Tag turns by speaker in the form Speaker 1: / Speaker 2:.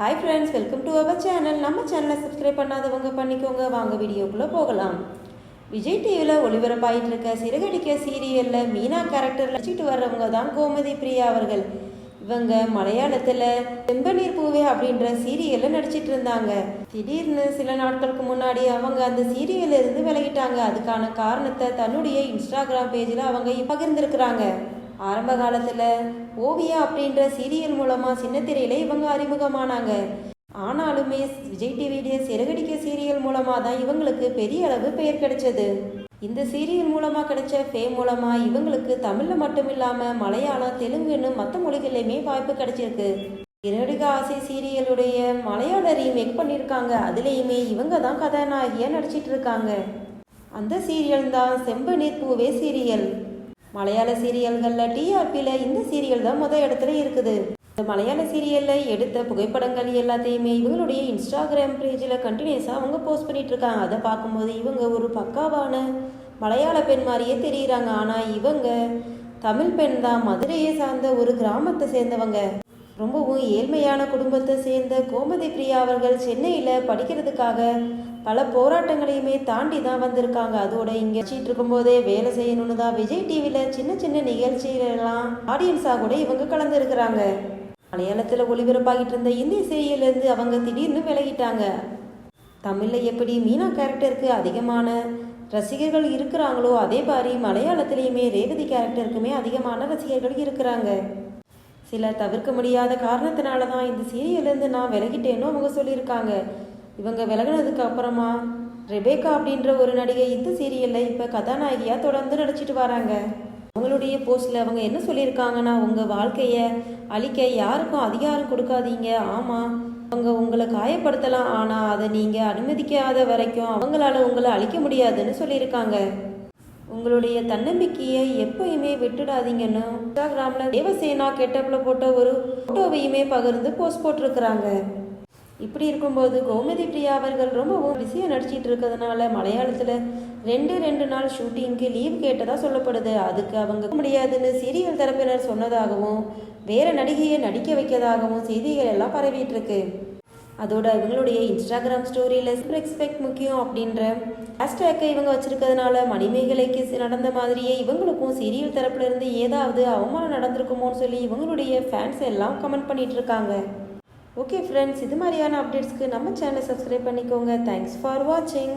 Speaker 1: Hi friends welcome to our channel நம்ம சேனலை subscribe பண்ணாதவங்க பண்ணிக்கோங்க. வாங்க வீடியோக்குள்ளே போகலாம். விஜய் டிவியில் ஒளிபரப்பாயிட்டு இருக்க சிறகடிக்க சீரியலில் மீனா கேரக்டரில் நடிச்சிட்டு வர்றவங்க தான் கோமதி பிரியா அவர்கள். இவங்க மலையாளத்தில் செம்பநீர் பூவே அப்படின்ற சீரியலில் நடிச்சிட்டு இருந்தாங்க. திடீர்னு சில நாட்களுக்கு முன்னாடி அவங்க அந்த சீரியல்ல இருந்து விலகிட்டாங்க. அதுக்கான காரணத்தை தன்னுடைய இன்ஸ்டாகிராம் பேஜில் அவங்க பகிர்ந்திருக்கிறாங்க. ஆரம்ப காலத்தில் ஓவியா அப்படின்ற சீரியல் மூலமாக சின்னத்திரையில இவங்க அறிமுகமானாங்க. ஆனாலுமே விஜய் டிவியுடைய சிறகடிக்க சீரியல் மூலமாக தான் இவங்களுக்கு பெரிய அளவு பெயர் கிடைச்சது. இந்த சீரியல் மூலமாக கிடைச்ச ஃபேம் மூலமாக இவங்களுக்கு தமிழில் மட்டும் இல்லாமல் மலையாளம் தெலுங்குன்னு மற்ற மொழிகள்லையுமே வாய்ப்பு கிடைச்சிருக்கு. இரடிக ஆசை சீரியலுடைய மலையாள ரீமேக் பண்ணியிருக்காங்க அதுலேயுமே இவங்க தான் கதாநாயகியாக நடிச்சிட்டு இருக்காங்க. அந்த சீரியல் தான் செம்பனீர் பூவே சீரியல். மலையாள சீரியல்களில் டிஆர்பியில் இந்த சீரியல் தான் மொதல் இடத்துல இருக்குது. இந்த மலையாள சீரியலில் எடுத்த புகைப்படங்கள் எல்லாத்தையுமே இவங்களுடைய இன்ஸ்டாகிராம் பேஜில் கண்டினியூஸாக அவங்க போஸ்ட் பண்ணிட்டு இருக்காங்க. அதை பார்க்கும்போது இவங்க ஒரு பக்காவான மலையாள பெண் மாதிரியே தெரியுறாங்க. ஆனால் இவங்க தமிழ் பெண் தான். மதுரையை சார்ந்த ஒரு கிராமத்தை சேர்ந்தவங்க. ரொம்பவும் ஏழ்மையான குடும்பத்தை சேர்ந்த கோமதி பிரியா அவர்கள் சென்னையில் படிக்கிறதுக்காக பல போராட்டங்களையுமே தாண்டி தான் வந்திருக்காங்க. அதோட இங்கே வச்சிட்டு இருக்கும்போதே வேலை செய்யணும்னு தான் விஜய் டிவியில் சின்ன சின்ன நிகழ்ச்சிகளெல்லாம் ஆடியன்ஸாக கூட இவங்க கலந்துருக்கிறாங்க. மலையாளத்தில் ஒளிபரப்பாகிட்டு இருந்த இந்திய சீரியல்லேருந்து அவங்க திடீர்னு விலகிட்டாங்க. தமிழில் எப்படி மீனா கேரக்டருக்கு அதிகமான ரசிகர்கள் இருக்கிறாங்களோ அதே மாதிரி மலையாளத்திலையுமே ரேவதி கேரக்டருக்குமே அதிகமான ரசிகர்கள் இருக்கிறாங்க. சில தவிர்க்க முடியாத காரணத்தினால தான் இந்த சீரியல்லேருந்து நான் விலகிட்டேன்னு அவங்க சொல்லியிருக்காங்க. இவங்க விலகினதுக்கு அப்புறமா ரெபேக்கா அப்படின்ற ஒரு நடிகை இந்த சீரியலில் இப்போ கதாநாயகியாக தொடர்ந்து நடிச்சிட்டு வராங்க. அவங்களுடைய போஸ்டில் அவங்க என்ன சொல்லியிருக்காங்கன்னா உங்கள் வாழ்க்கையை அழிக்க யாருக்கும் அதிகாரம் கொடுக்காதீங்க. ஆமாம் அவங்க உங்களை காயப்படுத்தலாம். ஆனால் அதை நீங்கள் அனுமதிக்காத வரைக்கும் அவங்களால உங்களை அழிக்க முடியாதுன்னு சொல்லியிருக்காங்க. உங்களுடைய தன்னம்பிக்கையை எப்பயுமே விட்டுடாதீங்கன்னு இன்ஸ்டாகிராமில் தேவசேனா கெட்டப்பில் போட்ட ஒரு ஃபோட்டோவையுமே பகிர்ந்து போஸ்ட் போட்டிருக்கிறாங்க. இப்படி இருக்கும்போது கோமதி பிரியா அவர்கள் ரொம்பவும் பிஸியாக நடிச்சிட்டு இருக்கிறதுனால மலையாளத்தில் ரெண்டு ரெண்டு நாள் ஷூட்டிங்க்கு லீவ் கேட்டதாக சொல்லப்படுது. அதுக்கு அவங்க முடியாதுன்னு சீரியல் தரப்பினர் சொன்னதாகவும் வேற நடிகையை நடிக்க வைக்கதாகவும் செய்திகள் எல்லாம் பரவிட்டு இருக்கு. அதோட இவங்களுடைய இன்ஸ்டாகிராம் ஸ்டோரியில் எக்ஸ்பெக்ட் முக்கியம் அப்படின்ற ஹேஷ்டேக்கை இவங்க வச்சிருக்கிறதுனால மணிமேகலைக்கு நடந்த மாதிரியே இவங்களுக்கும் சீரியல் தரப்புல இருந்து ஏதாவது அவமானம் நடந்திருக்குமோன்னு சொல்லி இவங்களுடைய ஃபேன்ஸ் எல்லாம் கமெண்ட் பண்ணிட்டு இருக்காங்க. ஓகே ஃப்ரெண்ட்ஸ் இது மாதிரியான அப்டேட்ஸ்க்கு நம்ம சேனலை சப்ஸ்கிரைப் பண்ணிக்கோங்க. தேங்க்ஸ் ஃபார் வாட்சிங்